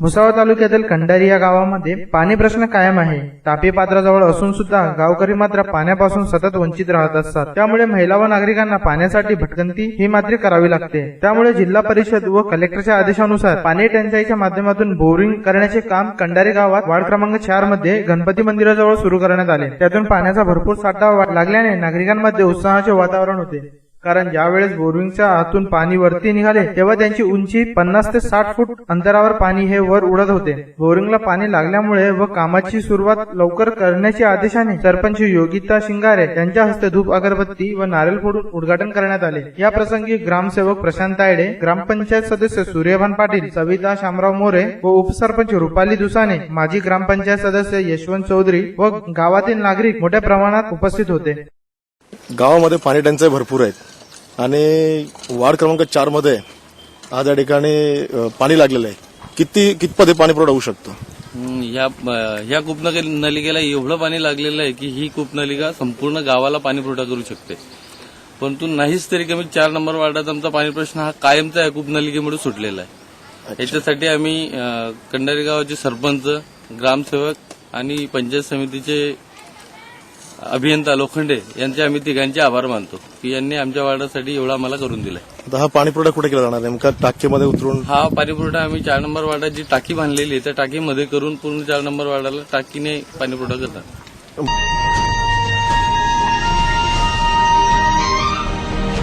भुसावळ तालुक्यातील खंडारी या गावामध्ये पाणी प्रश्न कायम आहे. तापी पात्राजवळ असून सुद्धा गावकरी मात्र पाण्यापासून सतत वंचित राहत असतात. त्यामुळे महिला व नागरिकांना पाण्यासाठी भटकंती ही मात्र करावी लागते. त्यामुळे जिल्हा परिषद व कलेक्टरच्या आदेशानुसार पाणी टंचाईच्या माध्यमातून बोरिंग करण्याचे काम कंडारी गावात वार्ड क्रमांक चारमध्ये गणपती मंदिराजवळ सुरू करण्यात आले. त्यातून पाण्याचा भरपूर साठा लागल्याने नागरिकांमध्ये उत्साहाचे वातावरण होते. कारण ज्यावेळेस बोरिंगच्या आतून पाणी वरती निघाले तेव्हा त्यांची उंची पन्नास ते साठ फूट अंतरावर पाणी हे वर उडत होते. बोरिंगला पाणी लागल्यामुळे व कामाची सुरुवात लवकर करण्याच्या आदेशाने सरपंच योगिता शिंगारे यांच्या हस्ते धूप अगरबत्ती व नारळ फोडून उद्घाटन करण्यात आले. या प्रसंगी ग्रामसेवक प्रशांत तायडे ग्रामपंचायत सदस्य सूर्यभान पाटील सविता शामराव मोरे व उपसरपंच रुपाली दुसाने माजी ग्रामपंचायत सदस्य यशवंत चौधरी व गावातील नागरिक मोठ्या प्रमाणात उपस्थित होते. गावामध्ये पाणी टंचाई भरपूर आहेत. आणि वार्ड क्रमांक चारमध्ये आज या ठिकाणी पाणी लागलेलं आहे. किती कितपत हे पाणी पुरवठा होऊ शकतो? हम्म, ह्या नलिकेला एवढं पाणी लागलेलं आहे की ही कूपनलिका संपूर्ण गावाला पाणी पुरवठा करू शकते. परंतु नाहीच तरी कमी चार नंबर वार्डात आमचा पाणी प्रश्न हा कायमचा या कूपनलिकेमुळे सुटलेला आहे. याच्यासाठी आम्ही कंडारी गावाचे सरपंच ग्रामसेवक आणि पंचायत समितीचे अभियंता लोखंडे यांचे आम्ही तिघांचे आभार मानतो. की यांनी आमच्या वार्डासाठी एवढा आम्हाला करून दिलाय. आता हा पाणी पुरवठा कुठे केला जाणार? नेमका टाकीमध्ये उतरून? हा पाणीपुरवठा आम्ही चार नंबर वार्डात जी टाकी बांधलेली आहे त्या टाकीमध्ये करून पूर्ण चार नंबर वार्डाला टाकीने पाणीपुरवठा करतात.